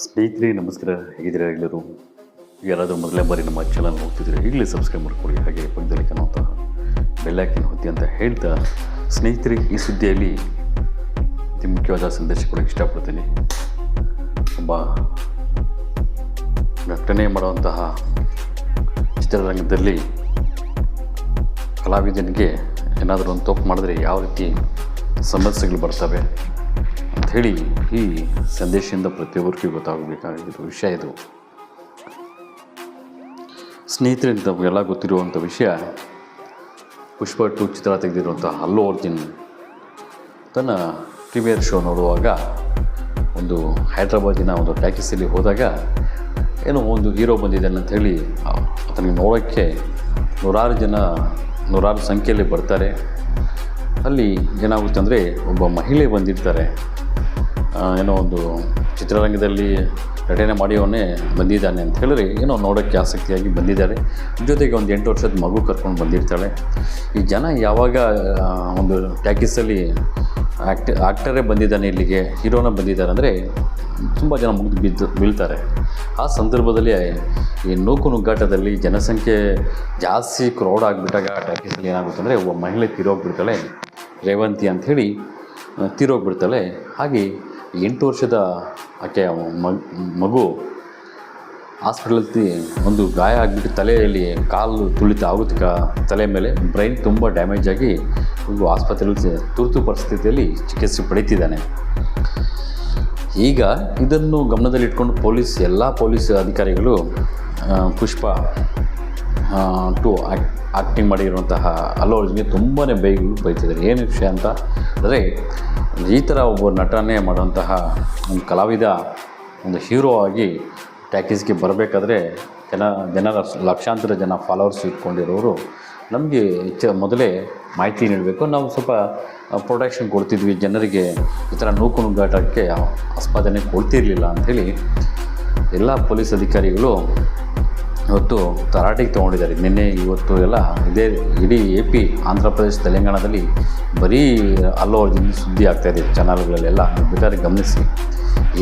ಸ್ನೇಹಿತರೆ, ನಮಸ್ಕಾರ. ಹೇಗಿದ್ದೀರಾ ಎಲ್ಲರೂ? ಯಾರಾದರೂ ಮೊದಲನೇ ಬಾರಿ ನಮ್ಮ ಚಾನಲ್ ನೋಡ್ತಿದ್ರೆ ಈಗಲೇ ಸಬ್ಸ್ಕ್ರೈಬ್ ಮಾಡ್ಕೊಳ್ಳಿ. ಹಾಗೆ ಪಕ್ಕದಲ್ಲಿ ಕಾಣುವಂತಹ ಬೆಲ್ಲಾಕಿನ ಹೊತ್ತಿ ಅಂತ ಹೇಳ್ತಾ ಸ್ನೇಹಿತರೆ, ಈ ಸುದ್ದಿಯಲ್ಲಿ ಅತಿ ಮುಖ್ಯವಾದ ಸಂದೇಶ ಕೊಡೋಕೆ ಇಷ್ಟಪಡ್ತೀನಿ. ಒಬ್ಬ ಘಟನೆ ಮಾಡುವಂತಹ ಚಿತ್ರರಂಗದಲ್ಲಿ ಕಲಾವಿದನಿಗೆ ಏನಾದರೂ ಒಂದು ತಪ್ಪು ಮಾಡಿದ್ರೆ ಯಾವ ರೀತಿ ಸಮಸ್ಯೆಗಳು ಬರ್ತವೆ? ಅಂಥೇಳಿ ಈ ಸಂದೇಶದಿಂದ ಪ್ರತಿಯೊಬ್ಬರಿಗೂ ಗೊತ್ತಾಗಬೇಕಾಗಿರೋ ವಿಷಯ ಇದು. ಸ್ನೇಹಿತರೆ ತಮಗೆಲ್ಲ ಗೊತ್ತಿರುವಂಥ ವಿಷಯ, ಪುಷ್ಪ ಟು ಚಿತ್ರ ತೆಗೆದಿರುವಂಥ ಅಲ್ಲು ಅರ್ಜುನ್ ತನ್ನ ಪ್ರೀಮಿಯರ್ ಶೋ ನೋಡುವಾಗ ಒಂದು ಹೈದ್ರಾಬಾದಿನ ಒಂದು ಟ್ಯಾಕಿಸಲ್ಲಿ ಹೋದಾಗ ಏನೋ ಒಂದು ಹೀರೋ ಬಂದಿದ್ದಾನೆ ಅಂತ ಹೇಳಿ ಆತನಿಗೆ ನೋಡೋಕ್ಕೆ ನೂರಾರು ಜನ, ನೂರಾರು ಸಂಖ್ಯೆಯಲ್ಲಿ ಬರ್ತಾರೆ. ಅಲ್ಲಿ ಏನಾಗುತ್ತೆ ಅಂದರೆ ಒಬ್ಬ ಮಹಿಳೆ ಬಂದಿರ್ತಾರೆ. ಏನೋ ಒಂದು ಚಿತ್ರರಂಗದಲ್ಲಿ ನಟನೆ ಮಾಡಿಯವನೇ ಬಂದಿದ್ದಾನೆ ಅಂತ ಹೇಳಿದ್ರೆ ಏನೋ ನೋಡೋಕ್ಕೆ ಆಸಕ್ತಿಯಾಗಿ ಬಂದಿದ್ದಾರೆ. ಜೊತೆಗೆ ಒಂದು ಎಂಟು ವರ್ಷದ ಮಗು ಕರ್ಕೊಂಡು ಬಂದಿರ್ತಾಳೆ. ಈ ಜನ ಯಾವಾಗ ಒಂದು ಟ್ಯಾಕಿಸಲ್ಲಿ ಆ್ಯಕ್ಟ್ ಆ್ಯಕ್ಟರೇ ಬಂದಿದ್ದಾನೆ ಇಲ್ಲಿಗೆ, ಹೀರೋನ ಬಂದಿದ್ದಾರೆ ಅಂದರೆ ತುಂಬ ಜನ ಮುಗಿದು ಬಿದ್ದು ಬೀಳ್ತಾರೆ. ಆ ಸಂದರ್ಭದಲ್ಲಿ ಈ ನೂಕು ನುಗ್ಗಾಟದಲ್ಲಿ ಜನಸಂಖ್ಯೆ ಜಾಸ್ತಿ ಕ್ರೌಡ್ ಆಗಿಬಿಟ್ಟಾಗ ಟ್ಯಾಕಿಸಲ್ಲಿ ಏನಾಗುತ್ತೆ ಅಂದರೆ ಒಬ್ಬ ಮಹಿಳೆ ತೀರೋಗ್ಬಿಡ್ತಾಳೆ. ರೇವಂತಿ ಅಂಥೇಳಿ ತೀರೋಗ್ಬಿಡ್ತಾಳೆ. ಹಾಗೆ ಎಂಟು ವರ್ಷದ ಆಕೆಯ ಮಗ್- ಹಾಸ್ಪಿಟಲಲ್ಲಿ ಒಂದು ಗಾಯ ಆಗಿಬಿಟ್ಟು ತಲೆಯಲ್ಲಿ ಕಾಲು ತುಳಿತ ಆಗುತ್ತಿಕ ತಲೆ ಮೇಲೆ ಬ್ರೈನ್ ತುಂಬ ಡ್ಯಾಮೇಜ್ ಆಗಿ ಒಂದು ಆಸ್ಪತ್ರೆಯಲ್ಲಿ ತುರ್ತು ಪರಿಸ್ಥಿತಿಯಲ್ಲಿ ಚಿಕಿತ್ಸೆ ಪಡೀತಿದ್ದಾನೆ ಈಗ ಇದನ್ನು ಗಮನದಲ್ಲಿಟ್ಕೊಂಡು ಪೊಲೀಸ್, ಎಲ್ಲ ಪೊಲೀಸ್ ಅಧಿಕಾರಿಗಳು ಪುಷ್ಪ ಟು ಆ್ಯಕ್ಟಿಂಗ್ ಮಾಡಿರುವಂತಹ ಅಲ್ಲು ಅರ್ಜುನ್ಗೆ ತುಂಬಾ ಬೈಗಳು ಬೈತಿದ್ದಾರೆ. ಏನು ವಿಷಯ ಅಂತ ಅಂದರೆ ಈ ಥರ ಒಬ್ಬ ನಟನೆ ಮಾಡುವಂತಹ ಒಂದು ಕಲಾವಿದ, ಒಂದು ಹೀರೋ ಆಗಿ ಟ್ಯಾಕೀಸ್ಗೆ ಬರಬೇಕಾದ್ರೆ ಜನ, ಜನರ ಲಕ್ಷಾಂತರ ಜನ ಫಾಲೋವರ್ಸ್ ಇಟ್ಕೊಂಡಿರೋರು ನಮಗೆ ಹೆಚ್ಚು ಮೊದಲೇ ಮಾಹಿತಿ ನೀಡಬೇಕು. ನಾವು ಸ್ವಲ್ಪ ಪ್ರೊಟೆಕ್ಷನ್ ಕೊಡ್ತಿದ್ವಿ. ಜನರಿಗೆ ಈ ಥರ ನೂಕು ನುಗ್ಗಾಟಕ್ಕೆ ಆಸ್ಪಾದನೆ ಕೊಡ್ತಿರಲಿಲ್ಲ ಅಂಥೇಳಿ ಎಲ್ಲ ಪೊಲೀಸ್ ಅಧಿಕಾರಿಗಳು ಇವತ್ತು ತರಾಟೆಗೆ ತೊಗೊಂಡಿದ್ದಾರೆ. ನಿನ್ನೆ, ಇವತ್ತು ಎಲ್ಲ ಇದೇ ಇಡೀ ಎ ಪಿ ಆಂಧ್ರ ಪ್ರದೇಶ, ತೆಲಂಗಾಣದಲ್ಲಿ ಬರೀ ಅಲ್ಲೋ ಅರ್ಜುನ್ ಸುದ್ದಿ ಆಗ್ತಾಯಿದೆ ಚಾನಲ್ಗಳಲ್ಲೆಲ್ಲ ಬೇಕಾದ್ರೆ ಗಮನಿಸಿ.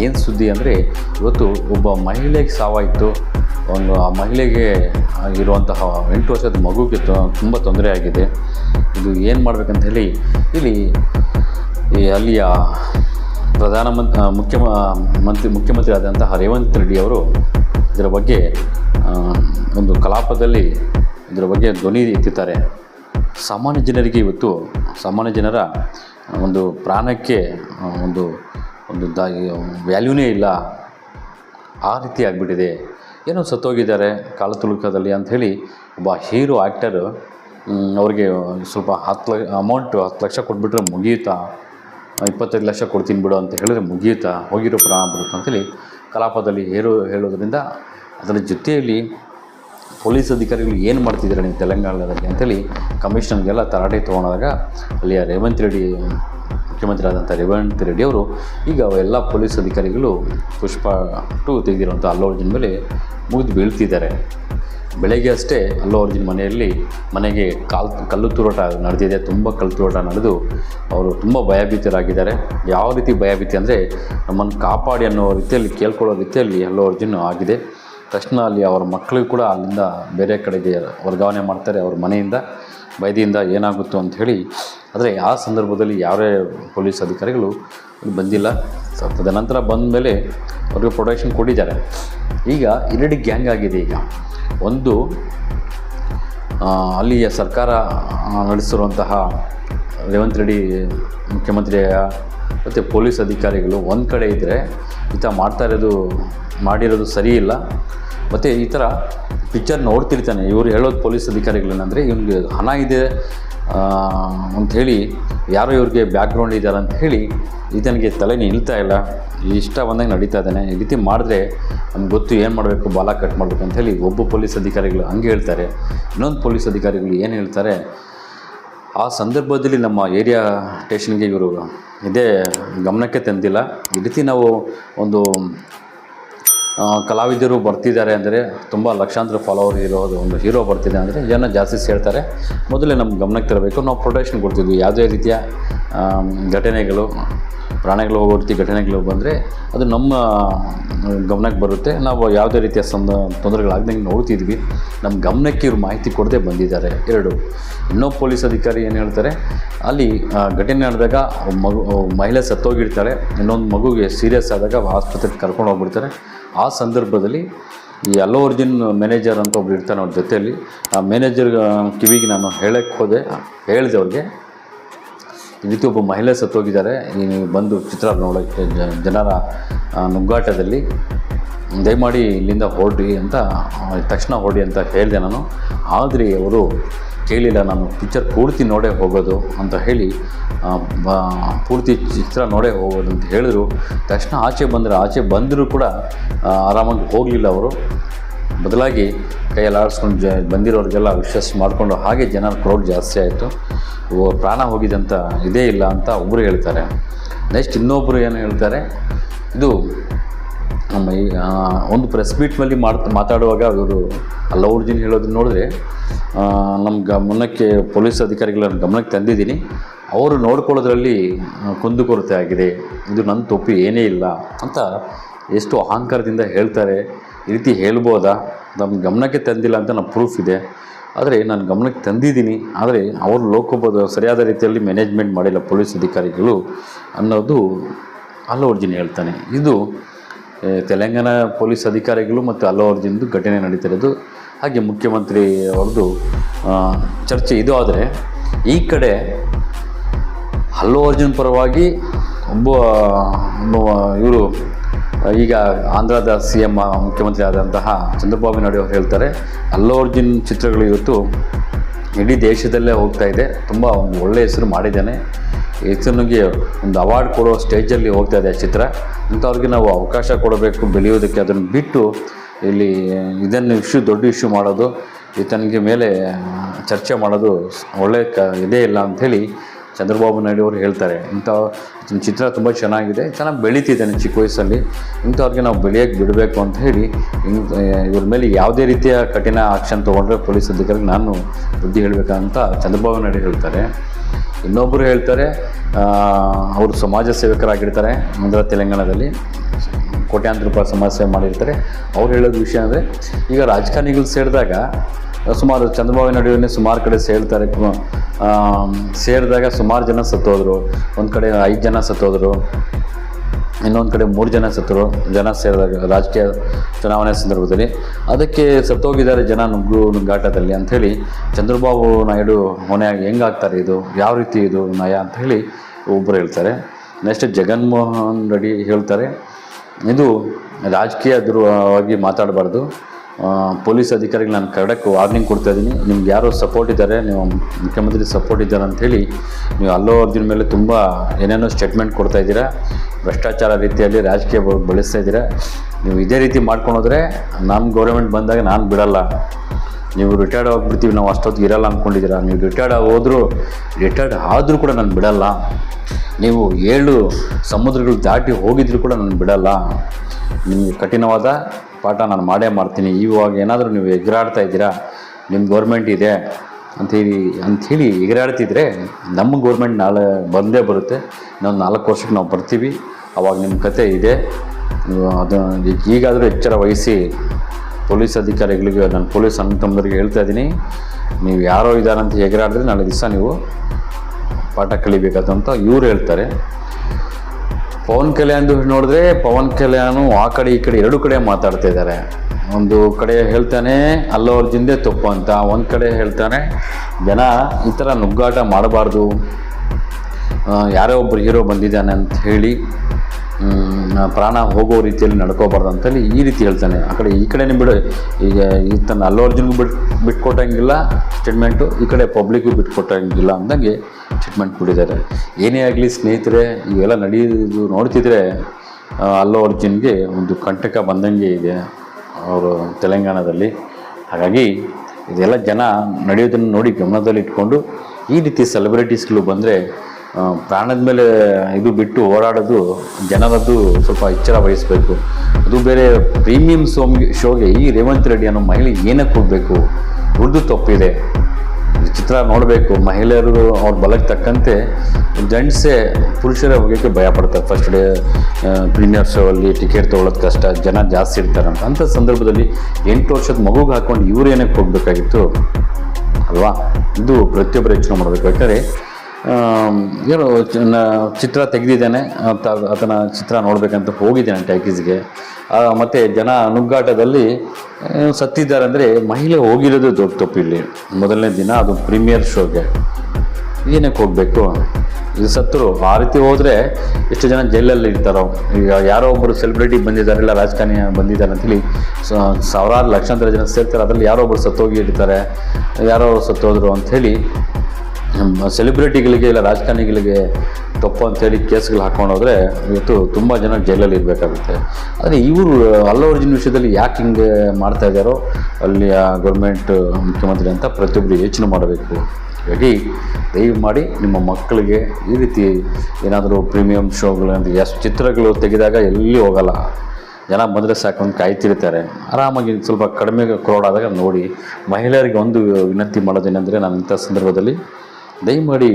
ಏನು ಸುದ್ದಿ ಅಂದರೆ, ಇವತ್ತು ಒಬ್ಬ ಮಹಿಳೆಗೆ ಸಾವಾಯಿತು. ಒಂದು ಆ ಮಹಿಳೆಗೆ ಇರುವಂತಹ ಎಂಟು ವರ್ಷದ ಮಗುಗೆ ತುಂಬ ತೊಂದರೆ ಆಗಿದೆ. ಇದು ಏನು ಮಾಡಬೇಕಂತ ಹೇಳಿ, ಇಲ್ಲಿ ಅಲ್ಲಿಯ ಪ್ರಧಾನಮಂತ್ರಿ ಮುಖ್ಯ ಮಂತ್ರಿ ಮುಖ್ಯಮಂತ್ರಿ ಆದಂತಹ ರೇವಂತ್ ರೆಡ್ಡಿ ಅವರು ಇದರ ಬಗ್ಗೆ ಒಂದು ಕಲಾಪದಲ್ಲಿ ಇದರ ಬಗ್ಗೆ ಧ್ವನಿ ಎತ್ತಿದ್ದಾರೆ. ಸಾಮಾನ್ಯ ಜನರಿಗೆ ಇವತ್ತು, ಸಾಮಾನ್ಯ ಜನರ ಒಂದು ಪ್ರಾಣಕ್ಕೆ ಒಂದು ಒಂದು ದ ವ್ಯಾಲ್ಯೂನೇ ಇಲ್ಲ. ಆ ರೀತಿ ಆಗಿಬಿಟ್ಟಿದೆ. ಏನೋ ಸತ್ತೋಗಿದ್ದಾರೆ ಕಾಲ ತುಳುಕದಲ್ಲಿ ಅಂಥೇಳಿ ಒಬ್ಬ ಹೀರೋ ಆ್ಯಕ್ಟರ್ ಅವ್ರಿಗೆ ಸ್ವಲ್ಪ ಹತ್ತು ಲ ಅಮೌಂಟು ಹತ್ತು ಲಕ್ಷ ಕೊಟ್ಬಿಟ್ರೆ ಮುಗಿಯುತ್ತಾ? ಇಪ್ಪತ್ತೈದು ಲಕ್ಷ ಕೊಡ್ತೀನಿ ಬಿಡು ಅಂತ ಹೇಳಿದ್ರೆ ಮುಗಿಯುತ್ತಾ? ಹೋಗಿರೋ ಪ್ರಾಣ ಬರುತ್ತೆ ಅಂಥೇಳಿ ಕಲಾಪದಲ್ಲಿ ಹೇರೋ, ಹೇಳೋದ್ರಿಂದ ಅದರ ಜೊತೆಯಲ್ಲಿ ಪೊಲೀಸ್ ಅಧಿಕಾರಿಗಳು ಏನು ಮಾಡ್ತಿದ್ದಾರೆ ನೀವು ತೆಲಂಗಾಣದಲ್ಲಿ ಅಂತೇಳಿ ಕಮಿಷನ್ಗೆಲ್ಲ ತರಾಟೆ ತೊಗೊಂಡಾಗ ಅಲ್ಲಿಯ ರೇವಂತ್ ರೆಡ್ಡಿ ಮುಖ್ಯಮಂತ್ರಿ ಆದಂಥ ರೇವಂತ್ ರೆಡ್ಡಿ ಅವರು ಈಗ ಎಲ್ಲ ಪೊಲೀಸ್ ಅಧಿಕಾರಿಗಳು ಪುಷ್ಪ ಟು ತೆಗೆದಿರುವಂಥ ಅಲ್ಲು ಅರ್ಜುನ್ ಮೇಲೆ ಮುಗಿದು ಬೀಳ್ತಿದ್ದಾರೆ. ಬೆಳಗ್ಗೆ ಅಷ್ಟೇ ಅಲ್ಲೋರ್ಜಿನ ಅರ್ಜುನ್ ಮನೆಯಲ್ಲಿ ಮನೆಗೆ ಕಾಲ್, ಕಲ್ಲು ತೂರಾಟ ನಡೆದಿದೆ, ತುಂಬ ಕಲ್ಲು ತೂರಾಟ ನಡೆದು ಅವರು ತುಂಬ ಭಯಭೀತರಾಗಿದ್ದಾರೆ. ಯಾವ ರೀತಿ ಭಯಭೀತಿ ಅಂದರೆ ನಮ್ಮನ್ನು ಕಾಪಾಡಿ ಅನ್ನೋ ರೀತಿಯಲ್ಲಿ, ಕೇಳ್ಕೊಳ್ಳೋ ರೀತಿಯಲ್ಲಿ ಅಲ್ಲೋ ಅರ್ಜುನ್ ಆಗಿದೆ. ತಕ್ಷಣ ಅಲ್ಲಿ ಅವರ ಮಕ್ಕಳಿಗೂ ಕೂಡ ಅಲ್ಲಿಂದ ಬೇರೆ ಕಡೆಗೆ ವರ್ಗಾವಣೆ ಮಾಡ್ತಾರೆ ಅವ್ರ ಮನೆಯಿಂದ, ಬೈದಿಯಿಂದ ಏನಾಗುತ್ತೋ ಹೇಳಿ. ಆದರೆ ಆ ಸಂದರ್ಭದಲ್ಲಿ ಯಾರೇ ಪೊಲೀಸ್ ಅಧಿಕಾರಿಗಳು ಬಂದಿಲ್ಲ. ತದನಂತರ ಬಂದ ಮೇಲೆ ಅವ್ರಿಗೆ ಪ್ರೊಟೆಕ್ಷನ್ ಕೊಟ್ಟಿದ್ದಾರೆ. ಈಗ ಎರಡು ಗ್ಯಾಂಗ್ ಆಗಿದೆ ಈಗ. ಒಂದು ಅಲ್ಲಿಯ ಸರ್ಕಾರ ನಡೆಸಿರುವಂತಹ ರೇವಂತ್ ರೆಡ್ಡಿ ಮುಖ್ಯಮಂತ್ರಿಯ ಮತ್ತು ಪೊಲೀಸ್ ಅಧಿಕಾರಿಗಳು ಒಂದು ಕಡೆ ಇದ್ದರೆ ಈತ ಮಾಡ್ತಾ ಇರೋದು ಮಾಡಿರೋದು ಸರಿ ಇಲ್ಲ. ಮತ್ತು ಈ ಥರ ಪಿಕ್ಚರ್ ನೋಡ್ತಿರ್ತಾನೆ. ಇವರು ಹೇಳೋದು ಪೊಲೀಸ್ ಅಧಿಕಾರಿಗಳೇನೆಂದರೆ ಇವ್ನಿಗೆ ಹಣ ಇದೆ ಅಂಥೇಳಿ ಯಾರೋ ಇವ್ರಿಗೆ ಬ್ಯಾಕ್ಗ್ರೌಂಡ್ ಇದ್ದಾರೆ ಅಂತ ಹೇಳಿ ಈತನಿಗೆ ತಲೆ ನಿಲ್ತಾ ಇಲ್ಲ. ಇಷ್ಟ ಬಂದಂಗೆ ನಡೀತಾ ಇದ್ದಾನೆ. ಈ ರೀತಿ ಮಾಡಿದ್ರೆ ನಮ್ಗೆ ಗೊತ್ತು ಏನು ಮಾಡಬೇಕು, ಬಾಲ ಕಟ್ ಮಾಡಬೇಕು ಅಂತ ಹೇಳಿ ಒಬ್ಬ ಪೊಲೀಸ್ ಅಧಿಕಾರಿಗಳು ಹಂಗೆ ಹೇಳ್ತಾರೆ. ಇನ್ನೊಂದು ಪೊಲೀಸ್ ಅಧಿಕಾರಿಗಳು ಏನು ಹೇಳ್ತಾರೆ, ಆ ಸಂದರ್ಭದಲ್ಲಿ ನಮ್ಮ ಏರಿಯಾ ಸ್ಟೇಷನ್ಗೆ ಇವರು ಇದೇ ಗಮನಕ್ಕೆ ತಂದಿಲ್ಲ. ಈ ರೀತಿ ನಾವು ಒಂದು ಕಲಾವಿದರು ಬರ್ತಿದ್ದಾರೆ ಅಂದರೆ ತುಂಬ ಲಕ್ಷಾಂತರ ಫಾಲೋವರ್ ಇರೋದು ಒಂದು ಹೀರೋ ಬರ್ತಿದೆ ಅಂದರೆ ಜನ ಜಾಸ್ತಿ ಸೇರ್ತಾರೆ ಮೊದಲೇ ನಮ್ಮ ಗಮನಕ್ಕೆ ತರಬೇಕು. ನಾವು ಪ್ರೊಟೆಕ್ಷನ್ ಕೊಡ್ತಿದ್ವಿ. ಯಾವುದೇ ರೀತಿಯ ಘಟನೆಗಳು, ಪ್ರಾಣಗಳು ಹೋಗೋ ರೀತಿ ಘಟನೆಗಳು ಬಂದರೆ ಅದು ನಮ್ಮ, ಗಮನಕ್ಕೆ ಬರುತ್ತೆ. ನಾವು ಯಾವುದೇ ರೀತಿಯ ಸಂದ ತೊಂದರೆಗಳಾಗ್ದಂಗೆ ನೋಡ್ತಿದ್ವಿ. ನಮ್ಮ ಗಮನಕ್ಕೆ ಇವರು ಮಾಹಿತಿ ಕೊಡದೆ ಬಂದಿದ್ದಾರೆ ಎರಡು. ಇನ್ನೊಬ್ಬ ಪೊಲೀಸ್ ಅಧಿಕಾರಿ ಏನು ಹೇಳ್ತಾರೆ, ಅಲ್ಲಿ ಘಟನೆ ನಡೆದಾಗ ಮಗು, ಮಹಿಳೆ ಸತ್ತೋಗಿರ್ತಾರೆ ಇನ್ನೊಂದು ಮಗುಗೆ ಸೀರಿಯಸ್ ಆದಾಗ ಆಸ್ಪತ್ರೆಗೆ ಕರ್ಕೊಂಡು ಹೋಗ್ಬಿಡ್ತಾರೆ. ಆ ಸಂದರ್ಭದಲ್ಲಿ ಈ ಅಲ್ಲೋ ಅರ್ಜುನ್ ಮ್ಯಾನೇಜರ್ ಅಂತ ಒಬ್ರು ಇರ್ತಾನೆ ಅವ್ರ ಜೊತೆಯಲ್ಲಿ, ಆ ಮ್ಯಾನೇಜರ್ ಕಿವಿಗೆ ನಾನು ಹೇಳಕ್ಕೆ ಹೋದೆ, ಹೇಳಿದೆ ಅವ್ರಿಗೆ, ಈ ಒಬ್ಬ ಮಹಿಳೆ ಸತ್ತೋಗಿದ್ದಾರೆ ನೀವು ಬಂದು ಚಿತ್ರ ನೋಡೋಕ್ಕೆ ಜನರ ನುಗ್ಗಾಟದಲ್ಲಿ, ದಯಮಾಡಿ ಇಲ್ಲಿಂದ ಹೊರಡಿ ಅಂತ ತಕ್ಷಣ ಹೊರಡಿ ಅಂತ ಹೇಳಿದೆ ನಾನು. ಆದರೆ ಅವರು ಕೇಳಿಲ್ಲ, ನಾನು ಪಿಕ್ಚರ್ ಪೂರ್ತಿ ನೋಡೇ ಹೋಗೋದು ಅಂತ ಹೇಳಿ ಪೂರ್ತಿ ಚಿತ್ರ ನೋಡೇ ಹೋಗೋದು ಅಂತ ಹೇಳಿದ್ರು. ತಕ್ಷಣ ಆಚೆ ಬಂದರು, ಆಚೆ ಬಂದರೂ ಕೂಡ ಆರಾಮಾಗಿ ಹೋಗಲಿಲ್ಲ ಅವರು. ಬದಲಾಗಿ ಕೈಯಲ್ಲಿ ಆಡಿಸ್ಕೊಂಡು ಜ, ಬಂದಿರೋರಿಗೆಲ್ಲ ವಿಶ್ವಾಸ ಮಾಡಿಕೊಂಡು ಹಾಗೆ ಜನ ಕ್ರೌಡ್ ಜಾಸ್ತಿ ಆಯಿತು. ಪ್ರಾಣ ಹೋಗಿದಂತ ಇದೇ ಇಲ್ಲ ಅಂತ ಒಬ್ಬರು ಹೇಳ್ತಾರೆ. ನೆಕ್ಸ್ಟ್ ಇನ್ನೊಬ್ಬರು ಏನು ಹೇಳ್ತಾರೆ? ಇದು ನಮ್ಮ ಈ ಒಂದು ಪ್ರೆಸ್ ಮೀಟ್ನಲ್ಲಿ ಮಾಡ್, ಮಾತಾಡುವಾಗ ಅವರು ಜನ ಹೇಳೋದನ್ನ ನೋಡಿದ್ರೆ ನಮ್ಮ ಗಮನಕ್ಕೆ ಪೊಲೀಸ್ ಅಧಿಕಾರಿಗಳ ಗಮನಕ್ಕೆ ತಂದಿದ್ದೀನಿ. ಅವರು ನೋಡ್ಕೊಳ್ಳೋದ್ರಲ್ಲಿ ಕುಂದುಕೊರತೆ ಆಗಿದೆ. ಇದು ನನ್ನ ತಪ್ಪು ಏನೇ ಇಲ್ಲ ಅಂತ ಎಷ್ಟು ಅಹಂಕಾರದಿಂದ ಹೇಳ್ತಾರೆ. ಈ ರೀತಿ ಹೇಳ್ಬೋದಾ? ನಮ್ಮ ಗಮನಕ್ಕೆ ತಂದಿಲ್ಲ ಅಂತ ನಮ್ಮ ಪ್ರೂಫ್ ಇದೆ. ಆದರೆ ನಾನು ಗಮನಕ್ಕೆ ತಂದಿದ್ದೀನಿ. ಆದರೆ ಅವರು ಲೋಕೋಪದ ಸರಿಯಾದ ರೀತಿಯಲ್ಲಿ ಮ್ಯಾನೇಜ್ಮೆಂಟ್ ಮಾಡಿಲ್ಲ ಪೊಲೀಸ್ ಅಧಿಕಾರಿಗಳು ಅನ್ನೋದು ಅಲ್ಲು ಅರ್ಜುನ್ ಹೇಳ್ತಾನೆ. ಇದು ತೆಲಂಗಾಣ ಪೊಲೀಸ್ ಅಧಿಕಾರಿಗಳು ಮತ್ತು ಅಲ್ಲು ಅರ್ಜುನ್ದು ಘಟನೆ ನಡೀತಿರೋದು ಹಾಗೆ ಮುಖ್ಯಮಂತ್ರಿ ಅವ್ರದ್ದು ಚರ್ಚೆ ಇದು ಆದರೆ, ಈ ಕಡೆ ಹಲ್ಲು ಅರ್ಜುನ್ ಪರವಾಗಿ ಒಬ್ಬ ಇವರು, ಈಗ ಆಂಧ್ರದ ಸಿ ಎಂ ಮುಖ್ಯಮಂತ್ರಿ ಆದಂತಹ ಚಂದ್ರಬಾಬು ನಾಯ್ಡು ಅವರು ಹೇಳ್ತಾರೆ ಅಲ್ಲು ಅರ್ಜುನ್ ಚಿತ್ರಗಳು ಇವತ್ತು ಇಡೀ ದೇಶದಲ್ಲೇ ಹೋಗ್ತಾ ಇದೆ, ತುಂಬ ಒಂದು ಒಳ್ಳೆಯ ಹೆಸರು ಮಾಡಿದ್ದಾನೆ. ಹೆಸರಿಗೆ ಒಂದು ಅವಾರ್ಡ್ ಕೊಡೋ ಸ್ಟೇಜಲ್ಲಿ ಹೋಗ್ತಾ ಇದೆ ಆ ಚಿತ್ರ. ಅಂಥವ್ರಿಗೆ ನಾವು ಅವಕಾಶ ಕೊಡಬೇಕು ಬೆಳೆಯೋದಕ್ಕೆ ಅದನ್ನು ಬಿಟ್ಟು ಇಲ್ಲಿ ಇದನ್ನು ಇಶ್ಯೂ, ದೊಡ್ಡ ಇಶ್ಯೂ ಮಾಡೋದು, ಈತನಿಗೆ ಮೇಲೆ ಚರ್ಚೆ ಮಾಡೋದು ಒಳ್ಳೆಯ ಕ, ಇದೇ ಇಲ್ಲ ಅಂಥೇಳಿ ಚಂದ್ರಬಾಬು ನಾಯ್ಡು ಅವರು ಹೇಳ್ತಾರೆ. ಇಂಥ ಚಿತ್ರ ತುಂಬ ಚೆನ್ನಾಗಿದೆ. ಚೆನ್ನಾಗಿ ಬೆಳೀತಿದ್ದಾನೆ ಚಿಕ್ಕ ವಯಸ್ಸಲ್ಲಿ. ಇಂಥವ್ರಿಗೆ ನಾವು ಬೆಳೆಯೋಕ್ಕೆ ಬಿಡಬೇಕು ಅಂತ ಹೇಳಿ ಇವ್ರ ಮೇಲೆ ಯಾವುದೇ ರೀತಿಯ ಕಠಿಣ ಆಕ್ಷನ್ ತೊಗೊಂಡ್ರೆ ಪೊಲೀಸ್ ಅಧಿಕಾರಿಗೆ ನಾನು ಬುದ್ಧಿ ಹೇಳಬೇಕಂತ ಚಂದ್ರಬಾಬು ನಾಯ್ಡು ಹೇಳ್ತಾರೆ. ಇನ್ನೊಬ್ಬರು ಹೇಳ್ತಾರೆ ಅವರು ಸಮಾಜ ಸೇವಕರಾಗಿರ್ತಾರೆ, ಆಂಧ್ರ, ತೆಲಂಗಾಣದಲ್ಲಿ. ಕೋಟ್ಯಾಂತರ ರೂಪಾಯಿ ಸಮಸ್ಯೆ ಮಾಡಿರ್ತಾರೆ. ಅವ್ರು ಹೇಳೋದು ವಿಷಯ ಅಂದರೆ, ಈಗ ರಾಜಕಾರಣಿಗಳು ಸೇರಿದಾಗ ಸುಮಾರು ಚಂದ್ರಬಾಬು ನಡುವೆ ಸುಮಾರು ಕಡೆ ಸೇರ್ತಾರೆ. ಸೇರಿದಾಗ ಸುಮಾರು ಜನ ಸತ್ತೋದ್ರು. ಒಂದು ಕಡೆ ಐದು ಜನ ಸತ್ತೋದ್ರು. ಇನ್ನೊಂದು ಕಡೆ ಮೂರು ಜನ ಸತ್ತರು ಜನ ಸೇರಿದಾಗ, ರಾಜಕೀಯ ಚುನಾವಣೆ ಸಂದರ್ಭದಲ್ಲಿ. ಅದಕ್ಕೆ ಸತ್ತೋಗಿದ್ದಾರೆ ಜನ ನುಗ್ಗು ನುಗ್ಗಾಟದಲ್ಲಿ ಅಂಥೇಳಿ ಚಂದ್ರಬಾಬು ನಾಯ್ಡು ಹೊಣೆಯಾಗಿ ಹೆಂಗಾಗ್ತಾರೆ ಇದು? ಯಾವ ರೀತಿ ಇದು ನಯ ಅಂತ ಹೇಳಿ ಒಬ್ಬರು ಹೇಳ್ತಾರೆ. ನೆಕ್ಸ್ಟ್ ಜಗನ್ಮೋಹನ್ ರೆಡ್ಡಿ ಹೇಳ್ತಾರೆ. ಇದು ರಾಜಕೀಯ ದುರ್ವಾಗಿ ಮಾತಾಡಬಾರ್ದು. ಪೊಲೀಸ್ ಅಧಿಕಾರಿಗಳು ನಾನು ಕರೆಕ್ಟ್ ವಾರ್ನಿಂಗ್ ಕೊಡ್ತಾ ಇದ್ದೀನಿ. ನಿಮ್ಗೆ ಯಾರೋ ಸಪೋರ್ಟ್ ಇದ್ದಾರೆ, ನೀವು ಮುಖ್ಯಮಂತ್ರಿ ಸಪೋರ್ಟ್ ಇದ್ದಾರೆ ಅಂಥೇಳಿ ನೀವು ಅಲ್ಲೋ ಅರ್ಜುನ್ ಮೇಲೆ ತುಂಬ ಏನೇನೋ ಸ್ಟೇಟ್ಮೆಂಟ್ ಕೊಡ್ತಾ ಇದ್ದೀರಾ. ಭ್ರಷ್ಟಾಚಾರ ರೀತಿಯಲ್ಲಿ ರಾಜಕೀಯ ಬೆಳೆಸ್ತಾ ಇದ್ದೀರಾ. ನೀವು ಇದೇ ರೀತಿ ಮಾಡ್ಕೊಂಡೋದ್ರೆ ನಮ್ಮ ಗೌರ್ಮೆಂಟ್ ಬಂದಾಗ ನಾನು ಬಿಡಲ್ಲ. ನೀವು ರಿಟೈರ್ಡ್ ಆಗಿಬಿಡ್ತೀವಿ, ನಾವು ಅಷ್ಟೊತ್ತಿಗೆ ಇರಲ್ಲ ಅಂದ್ಕೊಂಡಿದ್ದೀರ ನೀವು ರಿಟೈರ್ಡ್ ಹೋದರೂ ರಿಟೈರ್ಡ್ ಆದರೂ ಕೂಡ ನಾನು ಬಿಡಲ್ಲ. ನೀವು ಏಳು ಸಮುದ್ರಗಳು ದಾಟಿ ಹೋಗಿದ್ರು ಕೂಡ ನಾನು ಬಿಡಲ್ಲ. ನಿಮಗೆ ಕಠಿಣವಾದ ಪಾಠ ನಾನು ಮಾಡೇ ಮಾಡ್ತೀನಿ. ಇವಾಗ ಏನಾದರೂ ನೀವು ಎಗರಾಡ್ತಾ ಇದ್ದೀರಾ? ನಿಮ್ಮ ಗೌರ್ಮೆಂಟ್ ಇದೆ ಅಂಥೇಳಿ ಅಂಥೇಳಿ ಎಗರಾಡ್ತಿದ್ರೆ ನಮ್ಮ ಗೌರ್ಮೆಂಟ್ ನಾಳೆ ಬಂದೇ ಬರುತ್ತೆ. ನಾವು ನಾಲ್ಕು ವರ್ಷಕ್ಕೆ ನಾವು ಬರ್ತೀವಿ. ಅವಾಗ ನಿಮ್ಮ ಕತೆ ಇದೆ. ಅದು ಈಗಾದರೂ ಎಚ್ಚರ ವಹಿಸಿ ಪೊಲೀಸ್ ಅಧಿಕಾರಿಗಳಿಗೆ, ನಾನು ಪೊಲೀಸ್ ಅಣ್ಣ ಹೇಳ್ತಾ ಇದ್ದೀನಿ, ನೀವು ಯಾರೋ ಇದ್ದಾರಂತ ಎಗರಾಡಿದ್ರೆ ನಾಳೆ ದಿವಸ ನೀವು ಪಾಠ ಕಲಿಬೇಕಾದಂತ ಇವರು ಹೇಳ್ತಾರೆ. ಪವನ್ ಕಲ್ಯಾಣ್ದು ನೋಡಿದ್ರೆ ಪವನ್ ಕಲ್ಯಾಣ್ ಆ ಕಡೆ ಈ ಕಡೆ ಎರಡು ಕಡೆ ಮಾತಾಡ್ತಾ ಇದ್ದಾರೆ. ಒಂದು ಕಡೆ ಹೇಳ್ತಾನೆ, ಅಲ್ಲೋ ಜಿಂದೆ ತಪ್ಪು ಅಂತ, ಒಂದು ಕಡೆ ಹೇಳ್ತಾನೆ, ಜನ ಈ ಥರ ನುಗ್ಗಾಟ ಮಾಡಬಾರ್ದು. ಯಾರೋ ಒಬ್ಬರು ಹೀರೋ ಬಂದಿದ್ದಾನೆ ಅಂತ ಹೇಳಿ ಪ್ರಾಣ ಹೋಗೋ ರೀತಿಯಲ್ಲಿ ನಡ್ಕೋಬಾರ್ದು ಅಂತೇಳಿ ಈ ರೀತಿ ಹೇಳ್ತಾನೆ. ಆ ಕಡೆ ಈ ಕಡೆನೇ ಬಿಡು, ಈಗ ಈತನ ಅಲ್ಲು ಅರ್ಜುನ್ಗೂ ಬಿಟ್, ಬಿಟ್ಕೊಟ್ಟಂಗಿಲ್ಲ, ಸ್ಟೇಟ್ಮೆಂಟು, ಈ ಕಡೆ ಪಬ್ಲಿಕ್ಗೂ ಬಿಟ್ಕೊಟ್ಟಂಗಿಲ್ಲ ಅಂದಂಗೆ ಸ್ಟೇಟ್ಮೆಂಟ್ ಕೊಟ್ಟಿದ್ದಾರೆ. ಏನೇ ಆಗಲಿ ಸ್ನೇಹಿತರೆ, ಇವೆಲ್ಲ ನಡೆಯೋದು ನೋಡ್ತಿದ್ರೆ ಅಲ್ಲು ಅರ್ಜುನ್ಗೆ ಒಂದು ಕಂಟಕ ಬಂದಂಗೆ ಇದೆ ಅವರು ತೆಲಂಗಾಣದಲ್ಲಿ. ಹಾಗಾಗಿ ಇದೆಲ್ಲ ಜನ ನಡೆಯೋದನ್ನು ನೋಡಿ ಗಮನದಲ್ಲಿ ಇಟ್ಕೊಂಡು ಈ ರೀತಿ ಸೆಲೆಬ್ರಿಟೀಸ್ಗಳು ಬಂದರೆ ಪ್ರಾಣದ ಮೇಲೆ ಇದು ಬಿಟ್ಟು ಓಡಾಡೋದು ಜನರದ್ದು ಸ್ವಲ್ಪ ಎಚ್ಚರ ವಹಿಸಬೇಕು. ಅದು ಬೇರೆ ಪ್ರೀಮಿಯಂ ಸೋಮ್ಗೆ ಶೋಗೆ ಈ ರೇವಂತ್ ರೆಡ್ಡಿ ಅನ್ನೋ ಮಹಿಳೆ ಏನಕ್ಕೆ ಹೋಗಬೇಕು? ಉರ್ದು ತಪ್ಪಿದೆ. ಚಿತ್ರ ನೋಡಬೇಕು. ಮಹಿಳೆಯರು ಅವ್ರ ಬಲಕ್ಕೆ ತಕ್ಕಂತೆ ಜೆಂಟ್ಸೇ ಪುರುಷರೇ ಹೋಗೋಕ್ಕೆ ಭಯ ಪಡ್ತಾರೆ. ಫಸ್ಟ್ ಡೇ ಪ್ರೀಮಿಯರ್ ಶೋ ಅಲ್ಲಿ ಟಿಕೆಟ್ ತೊಗೊಳೋದು ಕಷ್ಟ, ಜನ ಜಾಸ್ತಿ ಇರ್ತಾರಂತ ಅಂಥ ಸಂದರ್ಭದಲ್ಲಿ ಎಂಟು ವರ್ಷದ ಮಗುಗೆ ಹಾಕೊಂಡು ಇವ್ರು ಏನಕ್ಕೆ ಹೋಗಬೇಕಾಗಿತ್ತು? ಅಲ್ವಾ? ಇದು ಪ್ರತಿಯೊಬ್ಬರು ಯೋಚನೆ ಮಾಡಬೇಕು ಯಾಕಂದರೆ ಏನು ಚಿತ್ರ ತೆಗೆದಿದ್ದೇನೆ. ಅಂತ ಆತನ ಚಿತ್ರ ನೋಡಬೇಕಂತ ಹೋಗಿದ್ದೇನೆ ಟ್ಯಾಕೀಸ್ಗೆ. ಮತ್ತು ಜನ ನುಗ್ಗಾಟದಲ್ಲಿ ಸತ್ತಿದ್ದಾರೆ ಅಂದರೆ ಮಹಿಳೆ ಹೋಗಿರೋದು ದೊಡ್ಡ ತಪ್ಪು ಇಲ್ಲಿ. ಮೊದಲನೇ ದಿನ ಅದು ಪ್ರೀಮಿಯರ್ ಶೋಗೆ. ಏನಕ್ಕೆ ಹೋಗಬೇಕು? ಇದು ಸತ್ತರು ಆ ರೀತಿ ಹೋದರೆ ಎಷ್ಟು ಜನ ಜೈಲಲ್ಲಿ ಇರ್ತಾರೋ. ಈಗ ಯಾರೋ ಒಬ್ಬರು ಸೆಲೆಬ್ರಿಟಿ ಬಂದಿದ್ದಾರೆ, ಇಲ್ಲ ರಾಜಕಾರಣಿ ಬಂದಿದ್ದಾರೆ ಅಂತೇಳಿ ಸಾವಿರಾರು ಲಕ್ಷಾಂತರ ಜನ ಸೇರ್ತಾರೆ. ಅದರಲ್ಲಿ ಯಾರೋ ಒಬ್ಬರು ಸತ್ತೋಗಿ ಇರ್ತಾರೆ, ಯಾರೋ ಸತ್ತೋದ್ರು ಅಂಥೇಳಿ ಸೆಲೆಬ್ರಿಟಿಗಳಿಗೆ ಇಲ್ಲ, ರಾಜಕಾರಣಿಗಳಿಗೆ ತಪ್ಪು ಅಂತೇಳಿ ಕೇಸ್ಗಳು ಹಾಕೊಂಡು ಹೋದರೆ ಇವತ್ತು ತುಂಬ ಜನ ಜೈಲಲ್ಲಿ ಇರಬೇಕಾಗುತ್ತೆ. ಆದರೆ ಇವರು, ಅಲ್ಲವರ್ಜಿನ ವಿಷಯದಲ್ಲಿ ಯಾಕೆ ಹಿಂಗೆ ಮಾಡ್ತಾ ಇದ್ದಾರೋ ಅಲ್ಲಿಯ ಗೌರ್ಮೆಂಟ್ ಮುಖ್ಯಮಂತ್ರಿ ಅಂತ ಪ್ರತಿಯೊಬ್ಬರು ಯೋಚನೆ ಮಾಡಬೇಕು. ಹಾಗಾಗಿ ದಯವು ಮಾಡಿ ನಿಮ್ಮ ಮಕ್ಕಳಿಗೆ ಈ ರೀತಿ ಏನಾದರೂ ಪ್ರೀಮಿಯಂ ಶೋಗಳು ಎಷ್ಟು ಚಿತ್ರಗಳು ತೆಗೆದಾಗ ಎಲ್ಲಿ ಹೋಗಲ್ಲ. ಜನ ಬಂದರೆ ಸಾಕು ಅಂತ ಕಾಯ್ತಿರ್ತಾರೆ. ಆರಾಮಾಗಿ ಸ್ವಲ್ಪ ಕಡಿಮೆ ಕ್ರೌಡ್ ಆದಾಗ ನೋಡಿ. ಮಹಿಳೆಯರಿಗೆ ಒಂದು ವಿನಂತಿ ಮಾಡೋದೇನೆಂದರೆ ನಾನು ಇಂಥ ಸಂದರ್ಭದಲ್ಲಿ ದಯಮಾಡಿ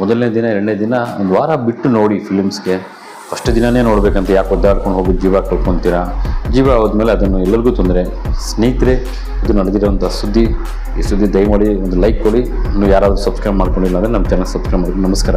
ಮೊದಲನೇ ದಿನ, ಎರಡನೇ ದಿನ ಒಂದು ವಾರ ಬಿಟ್ಟು ನೋಡಿ ಫಿಲಿಮ್ಸ್ಗೆ ಫಸ್ಟ್ ದಿನವೇ ನೋಡಬೇಕಂತ ಯಾಕೆ ಒದ್ದಾಡ್ಕೊಂಡು ಹೋಗಿ ಜೀವ ಕಳ್ಕೊತೀರಾ? ಜೀವ ಹೋದ್ಮೇಲೆ ಅದನ್ನು ಎಲ್ಲರಿಗೂ ತೊಂದರೆ. ಸ್ನೇಹಿತರೆ, ಇದು ನಡೆದಿರೋಂಥ ಸುದ್ದಿ. ಈ ಸುದ್ದಿ ದಯಮಾಡಿ ಒಂದು ಲೈಕ್ ಕೊಡಿ. ಇನ್ನು ಯಾರಾದರೂ ಸಬ್ಸ್ಕ್ರೈಬ್ ಮಾಡ್ಕೊಂಡಿಲ್ಲ ಅಂದರೆ ನಮ್ಮ ಚಾನಲ್ ಸಬ್ಸ್ಕ್ರೈಬ್ ಮಾಡಿ ನಮಸ್ಕಾರ.